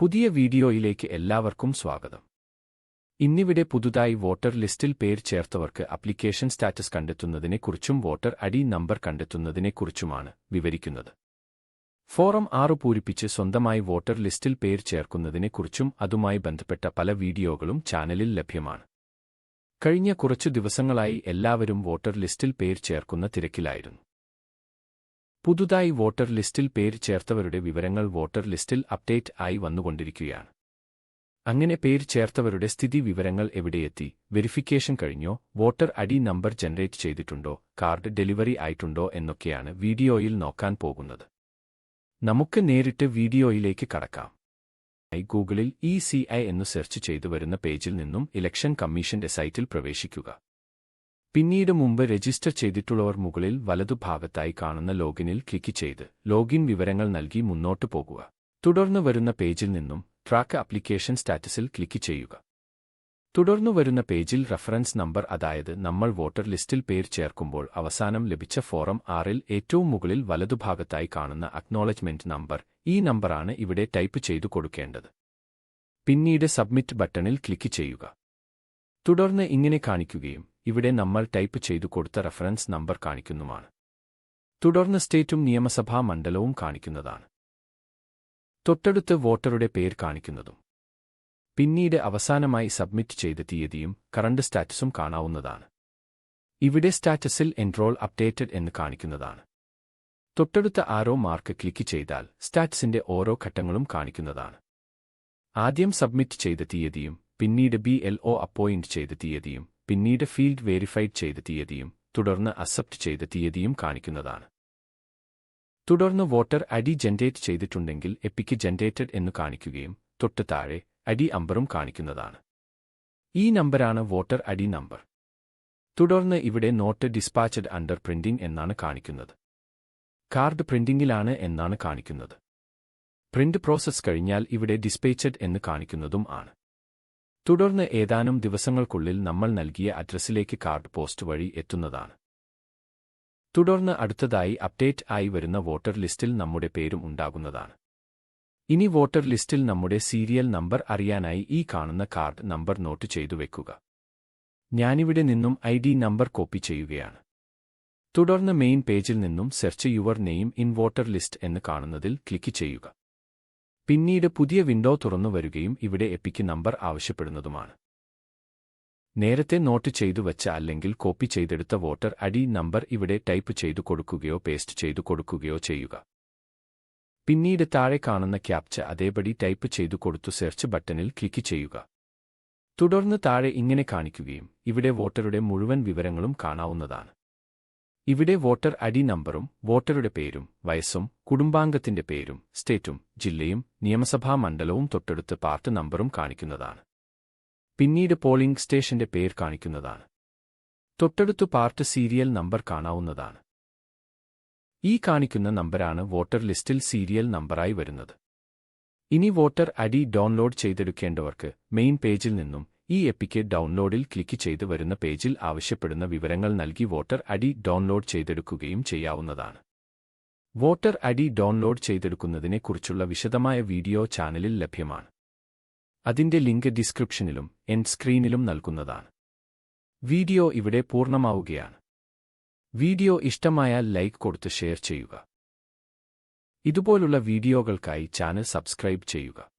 പുതിയ വീഡിയോയിലേക്ക് എല്ലാവർക്കും സ്വാഗതം. ഇന്നിവിടെ പുതുതായി വോട്ടർ ലിസ്റ്റിൽ പേര് ചേർത്തവർക്ക് അപ്ലിക്കേഷൻ സ്റ്റാറ്റസ് കണ്ടെത്തുന്നതിനെക്കുറിച്ചും വോട്ടർ ഐ നമ്പർ കണ്ടെത്തുന്നതിനെക്കുറിച്ചുമാണ് വിവരിക്കുന്നത്. ഫോറം ആറ് പൂരിപ്പിച്ച് സ്വന്തമായി വോട്ടർ ലിസ്റ്റിൽ പേര് ചേർക്കുന്നതിനെക്കുറിച്ചും അതുമായി ബന്ധപ്പെട്ട പല വീഡിയോകളും ചാനലിൽ ലഭ്യമാണ്. കഴിഞ്ഞ കുറച്ചു ദിവസങ്ങളായി എല്ലാവരും വോട്ടർ ലിസ്റ്റിൽ പേര് ചേർക്കുന്ന തിരക്കിലായിരുന്നു. പുതുതായി വോട്ടർ ലിസ്റ്റിൽ പേര് ചേർത്തവരുടെ വിവരങ്ങൾ വോട്ടർ ലിസ്റ്റിൽ അപ്ഡേറ്റ് ആയി വന്നുകൊണ്ടിരിക്കുകയാണ്. അങ്ങനെ പേര് ചേർത്തവരുടെ സ്ഥിതി വിവരങ്ങൾ എവിടെയെത്തി വെരിഫിക്കേഷൻ കഴിഞ്ഞോ വോട്ടർ ഐ നമ്പർ ജനറേറ്റ് ചെയ്തിട്ടുണ്ടോ കാർഡ് ഡെലിവറി ആയിട്ടുണ്ടോ എന്നൊക്കെയാണ് വീഡിയോയിൽ നോക്കാൻ പോകുന്നത്. നമുക്ക് നേരിട്ട് വീഡിയോയിലേക്ക് കടക്കാം. ഐ ഗൂഗിളിൽ ഇ സി ഐ എന്ന് സെർച്ച് ചെയ്തു വരുന്ന പേജിൽ നിന്നും ഇലക്ഷൻ കമ്മീഷന്റെ സൈറ്റിൽ പ്രവേശിക്കുക. പിന്നീട് മുമ്പ് രജിസ്റ്റർ ചെയ്തിട്ടുള്ളവർ മുകളിൽ വലതുഭാഗത്തായി കാണുന്ന ലോഗിനിൽ ക്ലിക്ക് ചെയ്ത് ലോഗിൻ വിവരങ്ങൾ നൽകി മുന്നോട്ട് പോകുക. തുടർന്ന് വരുന്ന പേജിൽ നിന്നും ട്രാക്ക് അപ്ലിക്കേഷൻ സ്റ്റാറ്റസിൽ ക്ലിക്ക് ചെയ്യുക. തുടർന്നു വരുന്ന പേജിൽ റഫറൻസ് നമ്പർ അതായത് നമ്മൾ വോട്ടർ ലിസ്റ്റിൽ പേര് ചേർക്കുമ്പോൾ അവസാനം ലഭിച്ച ഫോറം ആറിൽ ഏറ്റവും മുകളിൽ വലതുഭാഗത്തായി കാണുന്ന അക്നോളജ്മെന്റ് നമ്പർ ഈ നമ്പറാണ് ഇവിടെ ടൈപ്പ് ചെയ്തു കൊടുക്കേണ്ടത്. പിന്നീട് സബ്മിറ്റ് ബട്ടണിൽ ക്ലിക്ക് ചെയ്യുക. തുടർന്ന് ഇങ്ങനെ കാണിക്കുകയും ഇവിടെ നമ്മൾ ടൈപ്പ് ചെയ്തു കൊടുത്ത റഫറൻസ് നമ്പർ കാണിക്കുന്നുമാണ് തുടർന്ന് സ്റ്റേറ്റും നിയമസഭാ മണ്ഡലവും കാണിക്കുന്നതാണ്. തൊട്ടടുത്ത് വോട്ടറുടെ പേര് കാണിക്കുന്നതും. പിന്നീട് അവസാനമായി സബ്മിറ്റ് ചെയ്ത തീയതിയും കറണ്ട് സ്റ്റാറ്റസും കാണാവുന്നതാണ്. ഇവിടെ സ്റ്റാറ്റസിൽ എൻറോൾ അപ്ഡേറ്റഡ് എന്ന് കാണിക്കുന്നതാണ്. തൊട്ടടുത്ത ആരോ മാർക്ക് ക്ലിക്ക് ചെയ്താൽ സ്റ്റാറ്റസിന്റെ ഓരോ ഘട്ടങ്ങളും കാണിക്കുന്നതാണ്. ആദ്യം സബ്മിറ്റ് ചെയ്ത തീയതിയും പിന്നീട് ബി എൽ ഒ അപ്പോയിന്റ് ചെയ്ത തീയതിയും പിന്നീട് ഫീൽഡ് വെരിഫൈഡ് ചെയ്ത തീയതിയും തുടർന്ന് അക്സെപ്റ്റ് ചെയ്ത തീയതിയും കാണിക്കുന്നതാണ്. തുടർന്ന് വോട്ടർ ഐഡി ജനറേറ്റ് ചെയ്തിട്ടുണ്ടെങ്കിൽ എപ്പിക്ക് ജനറേറ്റഡ് എന്ന് കാണിക്കുകയും തൊട്ട് താഴെ ഐ ഡി അമ്പറും കാണിക്കുന്നതാണ്. ഈ നമ്പരാണ് വോട്ടർ ഐഡി നമ്പർ. തുടർന്ന് ഇവിടെ നോട്ട് ഡിസ്പാച്ചഡ് അണ്ടർ പ്രിന്റിംഗ് എന്നാണ് കാണിക്കുന്നത്. കാർഡ് പ്രിന്റിംഗിലാണ് എന്നാണ് കാണിക്കുന്നത്. പ്രിന്റ് പ്രോസസ് കഴിഞ്ഞാൽ ഇവിടെ ഡിസ്പേച്ചഡ് എന്ന് കാണിക്കുന്നതും ആണ്. തുടർന്ന് ഏതാനും ദിവസങ്ങൾക്കുള്ളിൽ നമ്മൾ നൽകിയ അഡ്രസ്സിലേക്ക് കാർഡ് പോസ്റ്റ് വഴി എത്തുന്നതാണ്. തുടർന്ന് അടുത്തതായി അപ്ഡേറ്റ് ആയി വരുന്ന വോട്ടർ ലിസ്റ്റിൽ നമ്മുടെ പേരും ഉണ്ടാകുന്നതാണ്. ഇനി വോട്ടർ ലിസ്റ്റിൽ നമ്മുടെ സീരിയൽ നമ്പർ അറിയാനായി ഈ കാണുന്ന കാർഡ് നമ്പർ നോട്ട് ചെയ്തു വെക്കുക. ഞാനിവിടെ നിന്നും ഐ ഡി നമ്പർ കോപ്പി ചെയ്യുകയാണ്. തുടർന്ന് മെയിൻ പേജിൽ നിന്നും search your name in voter list എന്ന് കാണുന്നതിൽ ക്ലിക്ക് ചെയ്യുക. പിന്നീട് പുതിയ വിൻഡോ തുറന്നു വരികയും ഇവിടെ എപ്പിക്ക് നമ്പർ ആവശ്യപ്പെടുന്നതുമാണ്. നേരത്തെ നോട്ട് ചെയ്തു വച്ച അല്ലെങ്കിൽ കോപ്പി ചെയ്തെടുത്ത വോട്ടർ ഐ നമ്പർ ഇവിടെ ടൈപ്പ് ചെയ്തു കൊടുക്കുകയോ പേസ്റ്റ് ചെയ്തു കൊടുക്കുകയോ ചെയ്യുക. പിന്നീട് താഴെ കാണുന്ന ക്യാപ്ച അതേപടി ടൈപ്പ് ചെയ്തു കൊടുത്തു സെർച്ച് ബട്ടണിൽ ക്ലിക്ക് ചെയ്യുക. തുടർന്ന് താഴെ ഇങ്ങനെ കാണിക്കുകയും ഇവിടെ വോട്ടറുടെ മുഴുവൻ വിവരങ്ങളും കാണാവുന്നതാണ്. ഇവിടെ വോട്ടർ ഐഡി നമ്പറും വോട്ടറുടെ പേരും വയസ്സും കുടുംബാംഗത്തിന്റെ പേരും സ്റ്റേറ്റും ജില്ലയും നിയമസഭാ മണ്ഡലവും തൊട്ടടുത്ത് പാർട്ട് നമ്പറും കാണിക്കുന്നതാണ്. പിന്നീട് പോളിംഗ് സ്റ്റേഷന്റെ പേര് കാണിക്കുന്നതാണ്. തൊട്ടടുത്തു പാർട്ട് സീരിയൽ നമ്പർ കാണാവുന്നതാണ്. ഈ കാണിക്കുന്ന നമ്പരാണ് വോട്ടർ ലിസ്റ്റിൽ സീരിയൽ നമ്പറായി വരുന്നത്. ഇനി വോട്ടർ ഐ ഡൗൺലോഡ് ചെയ്തെടുക്കേണ്ടവർക്ക് മെയിൻ പേജിൽ നിന്നും ഈ എപ്പിക്ക് ഡൗൺലോഡിൽ ക്ലിക്ക് ചെയ്ത് വരുന്ന പേജിൽ ആവശ്യപ്പെടുന്ന വിവരങ്ങൾ നൽകി വോട്ടർ ഐ ഡൗൺലോഡ് ചെയ്തെടുക്കുകയും ചെയ്യാവുന്നതാണ്. വോട്ടർ ഐ ഡൗൺലോഡ് ചെയ്തെടുക്കുന്നതിനെക്കുറിച്ചുള്ള വിശദമായ വീഡിയോ ചാനലിൽ ലഭ്യമാണ്. അതിന്റെ ലിങ്ക് ഡിസ്ക്രിപ്ഷനിലും എൻ സ്ക്രീനിലും നൽകുന്നതാണ്. വീഡിയോ ഇവിടെ പൂർണമാവുകയാണ്. വീഡിയോ ഇഷ്ടമായാൽ ലൈക്ക് കൊടുത്ത് ഷെയർ ചെയ്യുക. ഇതുപോലുള്ള വീഡിയോകൾക്കായി ചാനൽ സബ്സ്ക്രൈബ് ചെയ്യുക.